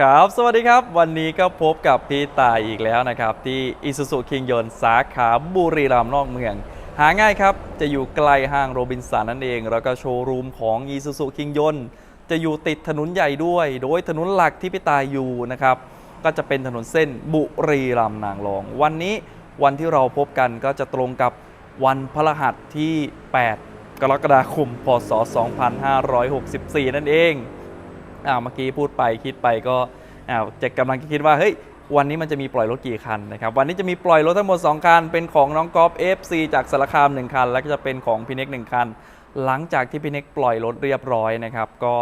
ครับ สวัสดีครับ วันนี้ก็พบกับพี่ตายอีกแล้วนะครับ ที่อิสุสุคิงยนสาขาบุรีรัมย์นอกเมือง หาง่ายครับ จะอยู่ใกล้ห้างโรบินสันนั่นเอง แล้วก็โชว์รูมของอิสุสุคิงยนจะอยู่ติดถนนใหญ่ด้วย โดยถนนหลักที่พี่ตายอยู่นะครับ ก็จะเป็นถนนเส้นบุรีรัมย์นางรอง วันนี้วันที่เราพบกันก็จะตรงกับวันพฤหัสที่ 8 กรกฎาคม พศ 2564 นั่นเองอ่าเมื่อกี้พูดไปคิดไปก็ อาจะกำลังคิดว่าเฮ้ยวันนี้มันจะมีปล่อยรถกี่คันนะครับวันนี้จะมีปล่อยรถทั้งหมด 2 คัน เป็นของน้องกอล์ฟ FC จากสารคาม 1 คัน แล้วก็จะเป็นของพี่เน็ก1คัน หลังจากที่พี่เน็กปล่อยรถเรียบร้อยนะครับก็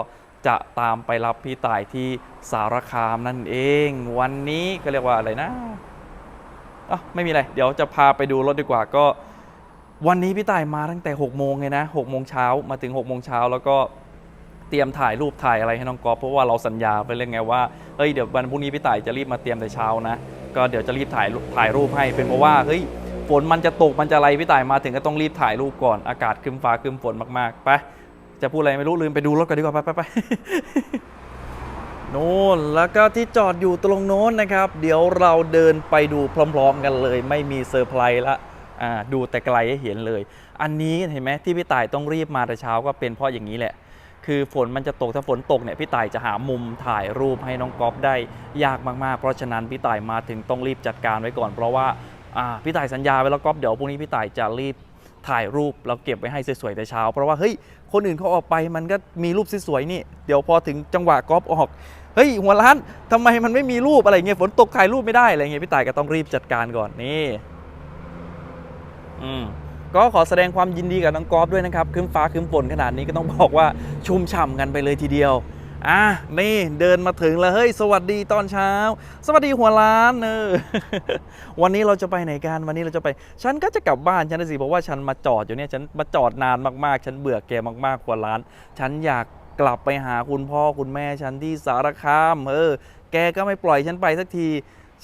จะตามไปรับพี่ต่ายที่สารคามนั่นเอง วันนี้ก็เรียกว่าอะไรนะอะไม่มีอะไร เดี๋ยวจะพาไปดูรถดีกว่าก็ วันนี้พี่ต่ายมาตั้งแต่6โมงเลยนะ6โมงเช้ามาถึง6โมงเช้าแล้วก็ เตรียมถ่ายรูปถ่ายอะไรให้น้องกอล์ฟเพราะว่าเราสัญญาไปเรื่องไงว่าเฮ้ยเดี๋ยววันพรุ่งนี้พี่ต่ายจะรีบมาเตรียมแต่เช้านะ ก็เดี๋ยวจะรีบถ่ายถ่ายรูปให้ เป็นเพราะว่าเฮ้ยฝนมันจะตกมันจะอะไรพี่ต่ายมาถึงก็ต้องรีบถ่ายรูปก่อนอากาศครึมฟ้าครึมฝนมากๆไปจะพูดอะไรไม่รู้ลืมไปดูรถกันดีกว่าไปไปไปโน่นแล้วก็ที่จอดอยู่ตรงโน้นนะครับ เดี๋ยวเราเดินไปดูพร้อม ๆ กันเลย ไม่มีเซอร์ไพรส์ละอ่าดูแต่ไกลให้เห็นเลย อันนี้เห็นไหมที่พี่ต่ายต้องรีบมาแต่เช้าก็เป็นเพราะอย่างนี้แหละ คือฝนมันจะตกถ้าฝนตกเนี่ยพี่ต่ายจะหามุมถ่ายรูปให้น้องก๊อฟได้ยากมากๆ เพราะฉะนั้นพี่ต่ายมาถึงต้องรีบจัดการไว้ก่อน เพราะว่าพี่ต่ายสัญญาไว้แล้วก๊อฟเดี๋ยวพรุ่งนี้พี่ต่ายจะรีบถ่ายรูปแล้วเก็บไว้ให้สวยๆแต่เช้า เพราะว่าเฮ้ยคนอื่นเขาออกไปมันก็มีรูปสวยๆนี่ เดี๋ยวพอถึงจังหวะก๊อฟออกเฮ้ยหัวร้านทำไมมันไม่มีรูปอะไรเงี้ยฝนตกถ่ายรูปไม่ได้อะไรเงี้ยพี่ต่ายก็ต้องรีบจัดการก่อนนี่ อืม ก็ขอแสดงความยินดีกับน้องกอล์ฟด้วยนะครับคืมฟ้าคืมฝนขนาดนี้ก็ต้องบอกว่าชุ่มฉ่ำกันไปเลยทีเดียวอะนี่เดินมาถึงแล้วเฮ้ยสวัสดีตอนเช้า สวัสดีหัวล้านเออวันนี้เราจะไปไหนกันวันนี้เราจะไป ฉันก็จะกลับบ้านฉันนะสิเพราะว่าฉันมาจอดอยู่เนี่ยฉันมาจอดนานมากๆ ฉันเบื่อแกมากๆหัวล้าน ฉันอยากกลับไปหาคุณพ่อคุณแม่ฉันที่สารคามเออแกก็ไม่ปล่อยฉันไปสักที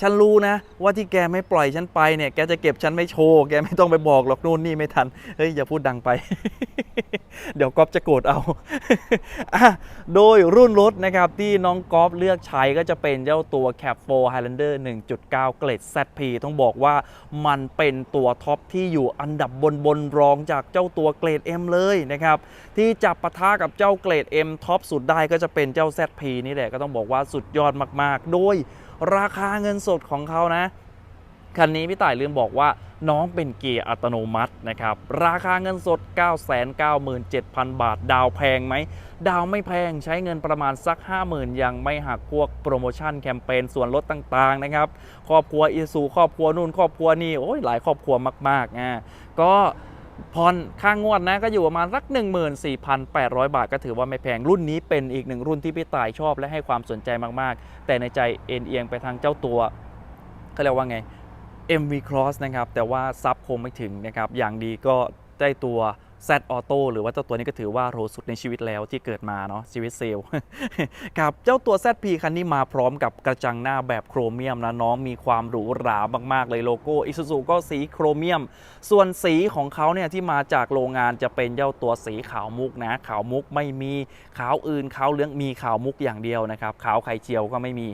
ฉันรู้นะ ว่าที่แกไม่ปล่อยฉันไปเนี่ย แกจะเก็บฉันไม่โชว์ แกไม่ต้องไปบอกหรอกนู่นนี่ไม่ทัน เฮ้ย อย่าพูดดังไป เดี๋ยวก๊อฟจะโกรธเอาอะโดยรุ่นรถนะครับ ที่น้องก๊อฟเลือกใช้ก็จะเป็นเจ้าตัว Cap 4 Highlander 1.9 เกรด ZP ต้องบอกว่ามันเป็นตัวท็อปที่อยู่อันดับบนบนรองจากเจ้าตัวเกรด M เลยนะครับ ที่จับปะทะกับเจ้าเกรด M ท็อปสุดได้ก็จะเป็นเจ้า ZP นี่แหละก็ต้องบอกว่าสุดยอดมาก ๆ โดย ราคาเงินสดของเขานะ คันนี้พี่ต่ายลืมบอกว่าน้องเป็นเกียร์อัตโนมัตินะครับ ราคาเงินสด 997,000 บาท ดาวแพงไหม ดาวไม่แพงใช้เงินประมาณสัก 50,000 ยังไม่หักพวกโปรโมชั่นแคมเปญส่วนลดต่างๆนะครับ ครอบครัวอีซูครอบครัวนู่นครอบครัวนี่โอ้ยหลายครอบครัวมากๆอะก็ ผ่อนค่างวดนะก็อยู่ประมาณสัก 14,800 บาทก็ถือว่าไม่แพงรุ่นนี้เป็นอีกหนึ่งรุ่นที่พี่ต่ายชอบและให้ความสนใจมากๆ แต่ในใจเอ็นเอียงไปทางเจ้าตัวเขาเรียกว่าไง MV Cross นะครับ แต่ว่าซับคงไม่ถึงนะครับ อย่างดีก็ได้ตัว Z Auto หรือว่าเจ้าตัวนี้ก็ถือว่าโรสุดในชีวิตแล้วที่เกิดมาเนาะชีวิตเซลล์กับเจ้าตัว ZP คันนี้มาพร้อมกับกระจังหน้าแบบโครเมียมนะน้องมีความหรูหรามากๆเลยโลโก้ Isuzu ก็สีโครเมียม ส่วนสีของเขาเนี่ยที่มาจากโรงงานจะเป็นเจ้าตัวสีขาวมุกนะขาวมุกไม่มีขาวอื่นขาวเหลืองมีขาวมุกอย่างเดียวนะครับขาวไข่เจียวก็ไม่มี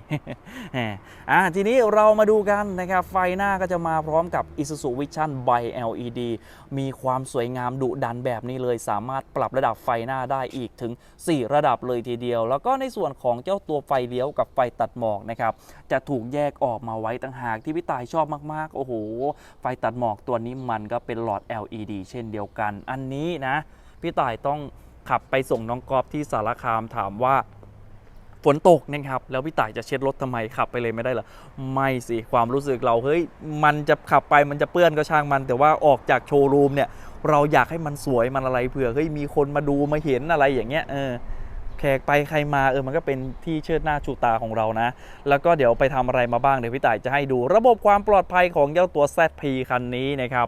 อะทีนี้เรามาดูกันนะครับไฟหน้าก็จะมาพร้อมกับ Isuzu Vision by LED มีความสวยงามดุดันแบบนี้เลยสามารถปรับระดับไฟหน้าได้อีกถึง 4 ระดับเลยทีเดียว แล้วก็ในส่วนของเจ้าตัวไฟเลี้ยวกับไฟตัดหมอกนะครับจะถูกแยกออกมาไว้ต่างหากที่พี่ตายชอบมากๆ โอ้โห ไฟตัดหมอกตัวนี้มันก็เป็นหลอด LED เช่นเดียวกัน อันนี้นะ พี่ตายต้องขับไปส่งน้องกอฟที่สารคามถามว่าฝนตกนะครับแล้วพี่ต่ายจะเช็ดรถทำไมขับไปเลยไม่ได้หรอไม่สิความรู้สึกเราเฮ้ยมันจะขับไปมันจะเปื้อนก็ช่างมัน แต่ว่าออกจากโชว์รูมเนี่ย เราอยากให้มันสวยมันอะไรเผื่อเฮ้ยมีคนมาดูมาเห็นอะไรอย่างเงี้ยเออแขกไปใครมาเออมันก็เป็นที่เชิดหน้าชูตาของเรานะ แล้วก็เดี๋ยวไปทำอะไรมาบ้างเดี๋ยวพี่ต่ายจะให้ดู ระบบความปลอดภัยของเจ้าตัว ZP คันนี้นะครับ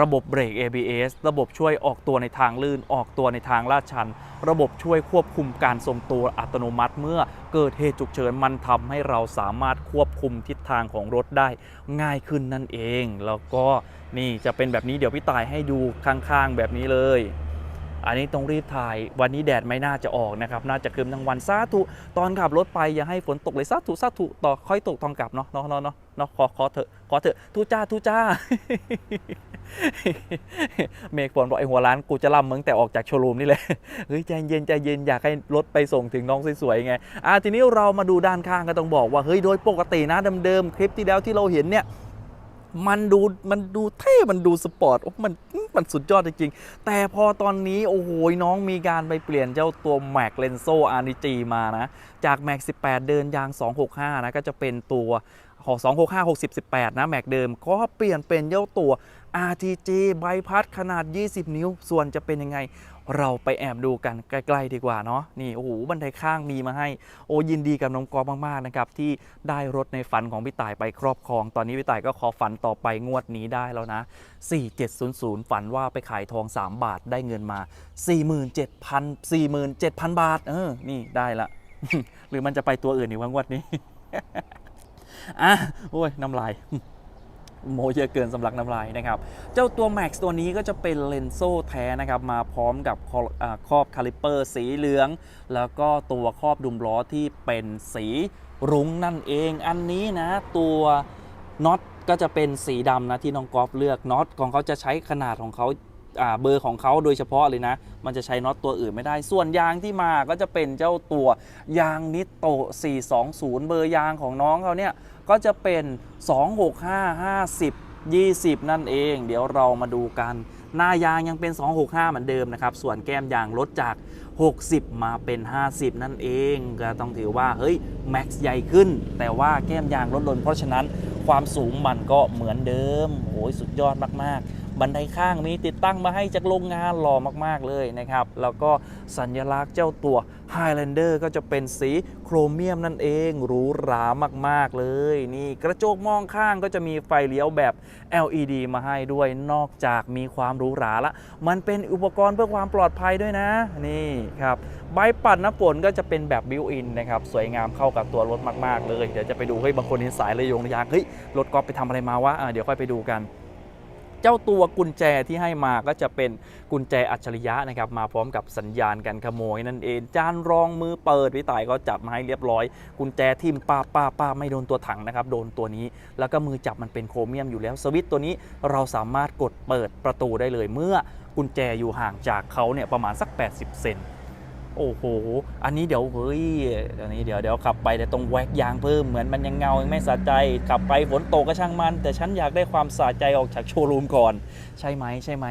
ระบบเบรก ABS ระบบช่วยออกตัวในทางลื่น ออกตัวในทางลาดชัน ระบบช่วยควบคุมการทรงตัวอัตโนมัติเมื่อเกิดเหตุฉุกเฉินมันทำให้เราสามารถควบคุมทิศทางของรถได้ง่ายขึ้นนั่นเอง แล้วก็ นี่จะเป็นแบบนี้เดี๋ยวพี่ตายให้ดูข้างๆแบบนี้เลย อันนี้ต้องรีบถ่ายวันนี้แดดไม่น่าจะออกนะครับ น่าจะครึมทั้งวันสาธุตอนขับรถไปอย่าให้ฝนตกเลยสาธุสาธุต่อค่อยตกตอนกลับเนาะเนาะเนาะเนาะเนาะขอขอเถอะขอเถอะทุจ้าทุจ้า เมฆฝนบอกไอหัวร้านกูจะล่ำมึงแต่ออกจากโชว์รูมนี่เลยเฮ้ยใจเย็นใจเย็นอยากให้รถไปส่งถึงน้องสวยๆไงอะทีนี้เรามาดูด้านข้างก็ต้องบอกว่าเฮ้ยโดยปกตินะเดิมๆคลิปที่แล้วที่เราเห็นเนี่ย มันดูมันดูเท่ มันดูสปอร์ตโอ้มันมันสุดยอดจริงๆ แต่พอตอนนี้ โอ้โห น้องมีการไปเปลี่ยนเจ้าตัว Mac l e n s o r n g มานะ จาก Mac 18 เดินยาง 265 นะ ก็จะเป็นตัวของ265 60 18 นะ Mac เดิมก็เปลี่ยนเป็นเจ้าตัว RTG ใบพัดขนาด 20 นิ้ว ส่วนจะเป็นยังไง เราไปแอบดูกันใกล้ๆดีกว่าเนาะนี่โอ้โหบันไดข้างมีมาให้โอ้ยินดีกับน้องกอฟมากๆนะครับที่ได้รถในฝันของพี่ต่ายไปครอบครอง ตอนนี้พี่ต่ายก็ขอฝันต่อไปงวดนี้ได้แล้วนะ 4700 ฝันว่าไปขายทอง 3 บาทได้เงินมา 47,000 47,000 บาท เออ นี่ได้ละ หรือมันจะไปตัวอื่นอีกว่างวดนี้อะโอ้ยน้ำลาย โมเยอะเกินสำลักน้ำลายนะครับ เจ้าตัว Max ตัวนี้ก็จะเป็นเลนโซ่แท้นะครับ มาพร้อมกับคออ่าครอบคาลิเปอร์สีเหลือง แล้วก็ตัวครอบดุมล้อที่เป็นสีรุ้งนั่นเอง อันนี้นะ ตัวน็อตก็จะเป็นสีดำนะที่น้องกอล์ฟเลือกน็อตของเขาจะใช้ขนาดของเขา เบอร์ของเขาโดยเฉพาะเลยนะ มันจะใช้น็อตตัวอื่นไม่ได้ ส่วนยางที่มาก็จะเป็นเจ้าตัวยางนิโต 420 เบอร์ยางของน้องเขาเนี่ยก็จะเป็น 265 50 20 นั่นเอง เดี๋ยวเรามาดูกัน หน้ายางยังเป็น 265 เหมือนเดิมนะครับ ส่วนแก้มยางลดจาก 60 มาเป็น 50 นั่นเอง ก็ต้องถือว่า เฮ้ย แม็กซ์ใหญ่ขึ้น แต่ว่าแก้มยางลดลงเพราะฉะนั้นความสูงมันก็เหมือนเดิม โอ้ยสุดยอดมาก ๆ บันไดข้างมีติดตั้งมาให้จากโรงงานหล่อมากๆเลยนะครับ แล้วก็สัญลักษณ์เจ้าตัว Highlander ก็จะเป็นสีโครเมียมนั่นเองหรูหรามากๆเลย นี่กระจกมองข้างก็จะมีไฟเลี้ยวแบบ LED มาให้ด้วยนอกจากมีความหรูหราละ มันเป็นอุปกรณ์เพื่อความปลอดภัยด้วยนะ นี่ครับใบปัดน้ำฝนก็จะเป็นแบบบิวอินนะครับ สวยงามเข้ากับตัวรถมากๆเลย เดี๋ยวจะไปดูเฮ้ยบางคนเห็นสายระยงระยางเฮ้ยรถกอล์ฟไปทำอะไรมาวะะเดี๋ยวค่อยไปดูกัน เจ้าตัวกุญแจที่ให้มาก็จะเป็นกุญแจอัจฉริยะนะครับมาพร้อมกับสัญญาณการขโมยนั่นเองจานรองมือเปิดพี่ต่ายก็จับมาให้เรียบร้อย กุญแจทิ่มป้าป้าป้าไม่โดนตัวถังนะครับโดนตัวนี้ แล้วก็มือจับมันเป็นโครเมียมอยู่แล้วสวิตตัวนี้เราสามารถกดเปิดประตูได้เลยเมื่อกุญแจอยู่ห่างจากเขาเนี่ยประมาณสัก 80 เซน โอ้โห อันนี้เดี๋ยวเฮ้ยอันนี้เดี๋ยวเดี๋ยวขับไปแต่ตรงแวกยางเพิ่มเหมือนมันยังเงายังไม่สะใจขับไปฝนตกก็ช่างมัน แต่ฉันอยากได้ความสะใจออกจากโชว์รูมก่อน ใช่ไหมใช่ไหม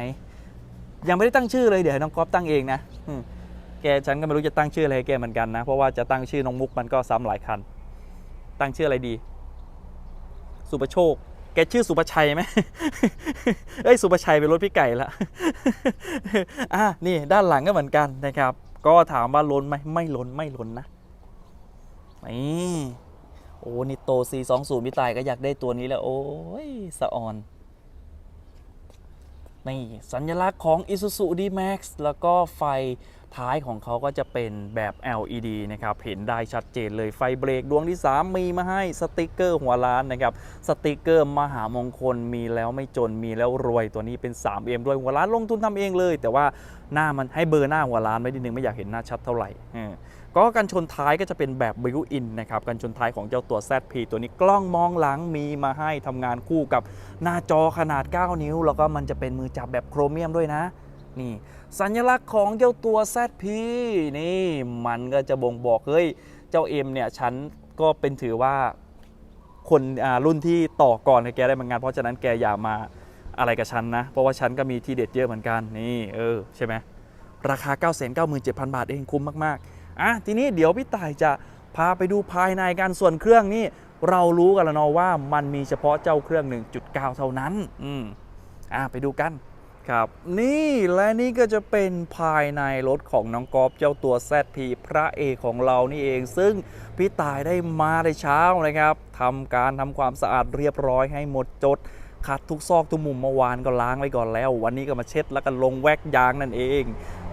ยังไม่ได้ตั้งชื่อเลยเดี๋ยวน้องก๊อฟตั้งเองนะแกฉันก็ไม่รู้จะตั้งชื่ออะไรแกเหมือนกันนะ เพราะว่าจะตั้งชื่อน้องมุกมันก็ซ้ำหลายคัน ตั้งชื่ออะไรดี สุประโชค แกชื่อสุประชัยไหมเอ้ยสุประชัยเป็นรถพี่ไก่ละอะนี่ด้านหลังก็เหมือนกันนะครับ ก็ถามว่าล้นไหมไม่ล้นไม่ล้นนะนี่โอ้นี่โต C20 พี่ตายก็อยากได้ตัวนี้แล้ว โอ้ยสะออน นี่สัญลักษณ์ของ Isuzu D-Max แล้วก็ไฟท้ายของเขาก็จะเป็นแบบ LED นะครับ เห็นได้ชัดเจนเลยไฟเบรกดวงที่ 3 มีมาให้สติกเกอร์หัวล้านนะครับ สติกเกอร์มหามงคลมีแล้วไม่จนมีแล้วรวยตัวนี้เป็น 3M ด้วยหัวล้านลงทุนทำเองเลย แต่ว่าหน้ามันให้เบอร์หน้าหัวล้านไว้นิดนึงไม่อยากเห็นหน้าชัดเท่าไหร่ ก็กันชนท้ายก็จะเป็นแบบบิวอินนะครับกันชนท้ายของเจ้าตัว ZP ตัวนี้กล้องมองหลังมีมาให้ทำงานคู่กับหน้าจอขนาด 9 นิ้ว แล้วก็มันจะเป็นมือจับแบบโครเมียมด้วยนะนี่สัญลักษณ์ของเจ้าตัว ZP นี่มันก็จะบ่งบอกเฮ้ยเจ้า M เนี่ยฉันก็เป็นถือว่าคนรุ่นที่ต่อก่อนให้แกได้มือนกันเพราะฉะนั้นแกอย่ามาอะไรกับฉันนะ เพราะว่าฉันก็มีทีเด็ดเยอะเหมือนกันนี่เออใช่ไหมราคา 9 9 7 0 0 0 บาทเองคุ้มมากๆ อะทีนี้เดี๋ยวพี่ต่ายจะพาไปดูภายในกันส่วนเครื่องนี่เรารู้กันแล้วเนาะว่ามันมีเฉพาะเจ้าเครื่อง 1.9 เท่านั้น อืมอะไปดูกันครับนี่และนี่ก็จะเป็นภายในรถของน้องกอล์ฟเจ้าตัว ZP พระเอกของเรานี่เอง ซึ่งพี่ตายได้มาในเช้านะครับทำการทำความสะอาดเรียบร้อยให้หมดจดขัดทุกซอกทุกมุมเมื่อวานก็ล้างไว้ก่อนแล้ว วันนี้ก็มาเช็ดแล้วก็ลงแว็กยางนั่นเอง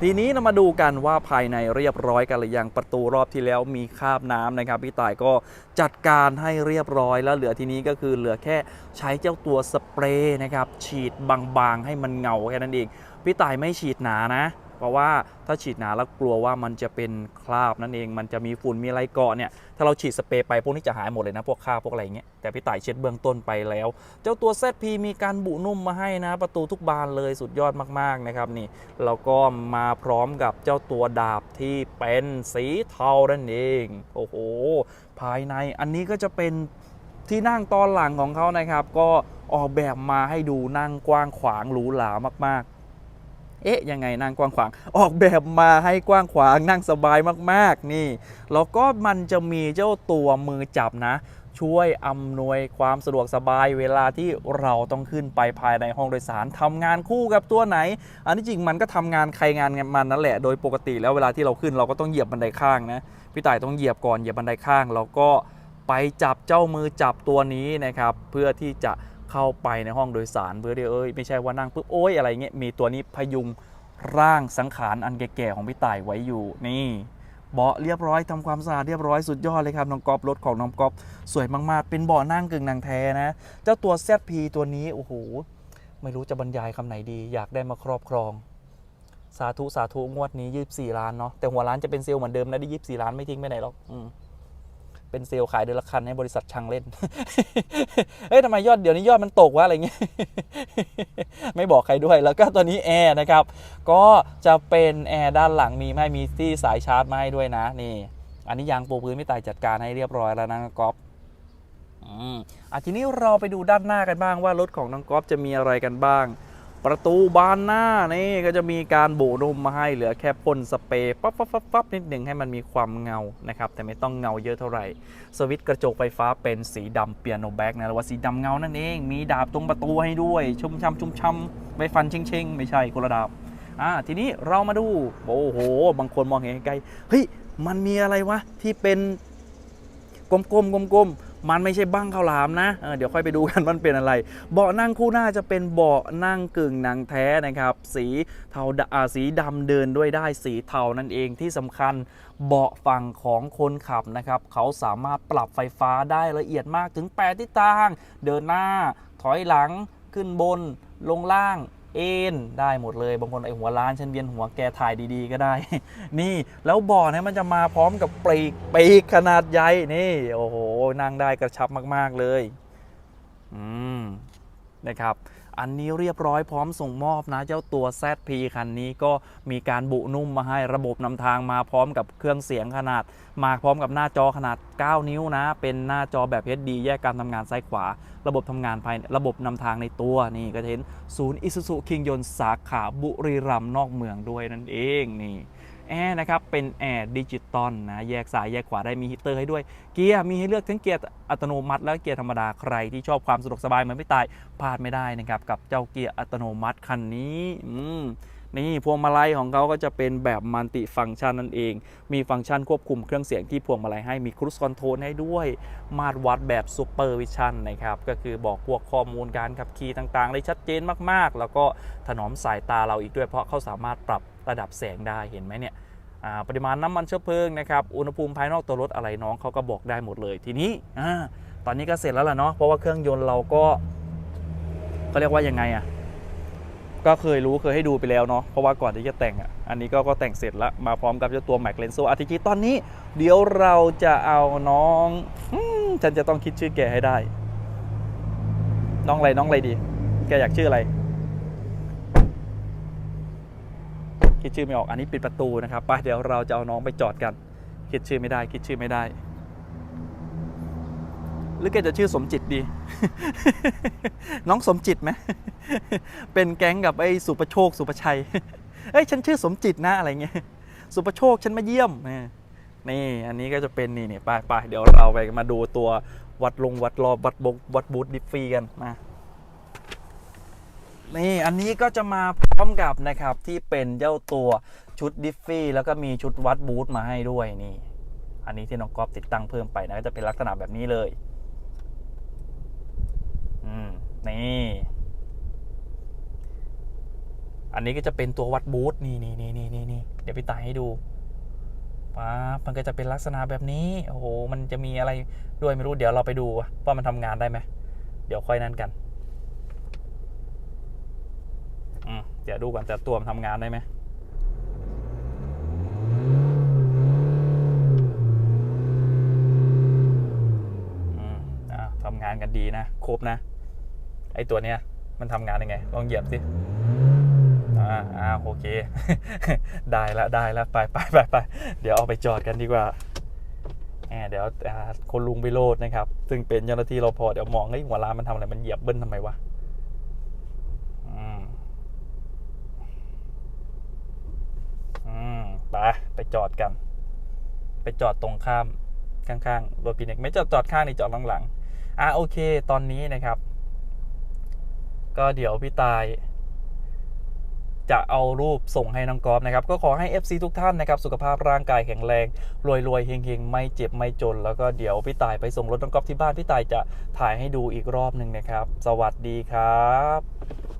ทีนี้เรามาดูกันว่าภายในเรียบร้อยกันหรือยังประตูรอบที่แล้วมีคาบน้ำนะครับ พี่ต่ายก็จัดการให้เรียบร้อยแล้วเหลือทีนี้ก็คือเหลือแค่ใช้เจ้าตัวสเปรย์นะครับฉีดบางๆ ให้มันเงาแค่นั้นเองพี่ต่ายไม่ฉีดหนานะ เพราะว่าถ้าฉีดหนาแล้วกลัวว่ามันจะเป็นคราบนั่นเอง มันจะมีฝุ่นมีอะไรเกาะเนี่ย ถ้าเราฉีดสเปรย์ไปพวกนี้จะหายหมดเลยนะ พวกคราบพวกอะไรอย่างเงี้ย แต่พี่ต่ายเช็ดเบื้องต้นไปแล้ว เจ้าตัว ZP มีการบุนุ่มมาให้นะ ประตูทุกบานเลยสุดยอดมากๆนะครับนี่ แล้วก็มาพร้อมกับเจ้าตัวดาบที่เป็นสีเทานั่นเอง โอ้โห ภายในอันนี้ก็จะเป็นที่นั่งตอนหลังของเขานะครับ ก็ออกแบบมาให้ดูนั่งกว้างขวางหรูหรามากๆ เอ๊ะยังไงนั่งกว้างขวาง ออกแบบมาให้กว้างขวางนั่งสบายมากๆนี่ แล้วก็มันจะมีเจ้าตัวมือจับนะ ช่วยอำนวยความสะดวกสบายเวลาที่เราต้องขึ้นไปภายในห้องโดยสารทำงานคู่กับตัวไหน อันที่จริงมันก็ทำงานใครงานมันนั่นแหละ โดยปกติแล้วเวลาที่เราขึ้นเราก็ต้องเหยียบบันไดข้างนะพี่ต่ายต้องเหยียบก่อนเหยียบบันไดข้างแล้วก็ไปจับเจ้ามือจับตัวนี้นะครับ เพื่อที่จะ เข้าไปในห้องโดยสารเพื่อที่เอ้ยไม่ใช่ว่านั่งปุ๊บโอ้ยอะไรเงี้ยมีตัวนี้พยุงร่างสังขารอันแก่ๆของพี่ต่ายไว้อยู่นี่เบาะเรียบร้อยทำความสะอาดเรียบร้อยสุดยอดเลยครับน้องก๊อฟรถของน้องก๊อฟสวยมากๆ เป็นเบาะนั่งกึ่งหนังแท้นะ เจ้าตัว ZP ตัวนี้โอ้โหไม่รู้จะบรรยายคำไหนดี อยากได้มาครอบครอง สาธุสาธุงวดนี้ 24 ล้านเนาะแต่หัวร้านจะเป็นเซลล์เหมือนเดิมนะได้ 24 ล้านไม่ทิ้งไปไหนหรอกอืม เป็นเซลล์ขายเดือนละคันให้บริษัทช่างเล่น เฮ้ยทำไมยอดเดี๋ยวนี้ยอดมันตกวะอะไรเงี้ย ไม่บอกใครด้วย แล้วก็ตัวนี้แอร์นะครับ ก็จะเป็นแอร์ด้านหลังมีให้มีที่สายชาร์จมาให้ด้วยนะ นี่ อันนี้ยางปูพื้นไม่ตายจัดการให้เรียบร้อยแล้วนะน้องก๊อฟอืมอะทีนี้เราไปดูด้านหน้ากันบ้างว่ารถของน้องก๊อฟจะมีอะไรกันบ้าง ประตูบานหน้านี่ก็จะมีการโบนมมาให้เหลือแค่พ่นสเปรย์ปั๊บปั๊บปั๊บปั๊บนิดหนึ่งให้มันมีความเงานะครับแต่ไม่ต้องเงาเยอะเท่าไหร่ สวิตช์กระจกไฟฟ้าเป็นสีดำเปียโนแบ็กนะหรือว่าสีดำเงานั่นเอง มีดาบตรงประตูให้ด้วย ชุ่มช่ำชุ่มช่ำไว้ฟันเชงๆไม่ใช่คนละดาบอ่าทีนี้เรามาดูโอ้โห บางคนมองเห็นไกลเฮ้ยมันมีอะไรวะที่เป็นกลมๆกลมๆ มันไม่ใช่บั้งข้าวหลามนะเเดี๋ยวค่อยไปดูกันมันเป็นอะไร เบาะนั่งคู่หน้าจะเป็นเบาะนั่งกึ่งหนังแท้นะครับ สีเทาด๊าสีดำเดินด้วยได้สีเทานั่นเองที่สำคัญเบาะฝั่งของคนขับนะครับ เขาสามารถปรับไฟฟ้าได้ละเอียดมากถึง 8 ทิศทาง เดินหน้า ถอยหลังขึ้นบนลงล่าง เอ็นได้หมดเลยบางคนไอหัวล้านฉันเวียนหัวแกถ่ายดีๆ ก็ได้ นี่แล้วบาะเนี่ยมันจะมาพร้อมกับปีกปีกขนาดใหญ่นี่โอ้โหนั่งได้กระชับมากๆเลย อืมนะครับ อันนี้เรียบร้อยพร้อมส่งมอบนะ เจ้าตัว ZP คันนี้ก็มีการบุนุ่มมาให้ระบบนำทางมาพร้อมกับเครื่องเสียงขนาด มาพร้อมกับหน้าจอขนาด 9 นิ้วนะ เป็นหน้าจอแบบ HD แยกการทำงานซ้ายขวา ระบบทำงานภายระบบนำทางในตัวนี่ก็จะเห็นศูนย์อิสุสุคิงยนสาขาบุรีรัมย์นอกเมืองด้วยนั่นเองนี่ แอร์นะครับ เป็นแอร์ดิจิตอลนะ แยกซ้ายแยกขวาได้มีฮีเตอร์ให้ด้วย เกียร์มีให้เลือกทั้งเกียร์อัตโนมัติและเกียร์ธรรมดาใครที่ชอบความสะดวกสบายเหมือนไม่ตายพลาดไม่ได้นะครับ กับเจ้าเกียร์อัตโนมัติคันนี้อืมนี่พวงมาลัยของเขาก็จะเป็นแบบมัลติฟังก์ชันนั่นเอง มีฟังก์ชันควบคุมเครื่องเสียงที่พวงมาลัยให้มีครู i คอนโทรลให้ด้วย มาตรวัดแบบซูเปอร์วิชั่นนะครับ ก็คือบอกพวกข้อมูลการขับขี่ต่างๆ ได้ชัดเจนมากๆ แล้วก็ถนอมสายตาเราอีกด้วยเพราะเขาสามารถปรับระดับแสงได้เห็นไหมเนี่ยปริมาณน้ำมันเชื้อเพลิงนะครับอุณหภูมิภายนอกตัวรถอะไรน้องเขาก็บอกได้หมดเลยทีนี้อตอนนี้ก็เสร็จแล้วล่ะเนาะเพราะว่าเครื่องยนต์เราก็เขาเรียกว่ายังไงอะ่ะก็เคยรู้เคยให้ดูไปแล้วเนาะเพราะว่าก่อนที่จะแต่งอะอันนี้ก็ก็แต่งเสร็จแล้วมาพร้อมกับเจ้าตัว Mac l e n s o RTG ตอนนี้ เดี๋ยวเราจะเอาน้องอฉันจะต้องคิดชื่อแกให้ได้ น้องอะไรน้องอะไรดี แกอยากชื่ออะไร คิดชื่อไม่ออกอันนี้ปิดประตูนะครับไปเดี๋ยวเราจะเอาน้องไปจอดกัน คิดชื่อไม่ได้ คิดชื่อไม่ได้ หรือแกจะชื่อสมจิตดี น้องสมจิตไหมเป็นแก๊งกับไอ้สุประโชคสุประชัยเอ้ยฉันชื่อสมจิตนะอะไรเงี้ยสุประโชคฉันมาเยี่ยมนี่อันนี้ก็จะเป็นนี่นี่ไปไปเดี๋ยวเราไปมาดูตัววัดลงวัดรอบวัดบกวัดบูธดิฟฟี่กันมา นี่อันนี้ก็จะมาพร้อมกับนะครับที่เป็นเจ้าตัวชุดดิฟฟี่แล้วก็มีชุดวัดบูธมาให้ด้วยนี่ อันนี้ที่น้องก๊อฟติดตั้งเพิ่มไปนะก็จะเป็นลักษณะแบบนี้เลยอืมนี่อันนี้ก็จะเป็นตัววัดบูธนี่นี่นี่นี่นี่นี่เดี๋ยวพี่ตายให้ดูป๊าบมันก็จะเป็นลักษณะแบบนี้ โอ้โห มันจะมีอะไรด้วยไม่รู้ เดี๋ยวเราไปดูว่ามันทำงานได้ไหม เดี๋ยวค่อยนั่นกัน อืม เดี๋ยวดูก่อนจะตัวมันทำงานได้ไหมอืมอะทำงานกันดีนะ ครบนะ ไอตัวเนี้ยมันทำงานยังไง ลองเหยียบสิอ่าอ่าโอเค ได้ละได้ละไปไปไปไปเดี๋ยวเอาไปจอดกันดีกว่าแหมเดี๋ยวคนลุงไปโลดนะครับ ซึ่งเป็นเจ้าหน้าที่รปภเดี๋ยวมองเฮ้หัวร้านมันทำอะไรมันเหยียบเบิ้ลทำไมวะ อืม อืม ไป ไป จอดกัน ไปจอดตรงข้ามข้างๆรถพีเน็กไม่จอดจอดข้างนี่จอดหลังๆอะโอเค ตอนนี้นะครับ ก็เดี๋ยวพี่ตาย จะเอารูปส่งให้น้องกอล์ฟนะครับ ก็ขอให้ FC ทุกท่านนะครับ สุขภาพร่างกายแข็งแรงรวยรวยๆเฮงเฮงๆ ไม่เจ็บไม่จน แล้วก็เดี๋ยวพี่ตายไปส่งรถน้องกอล์ฟที่บ้านพี่ตายจะถ่ายให้ดูอีกรอบหนึ่งนะครับ สวัสดีครับ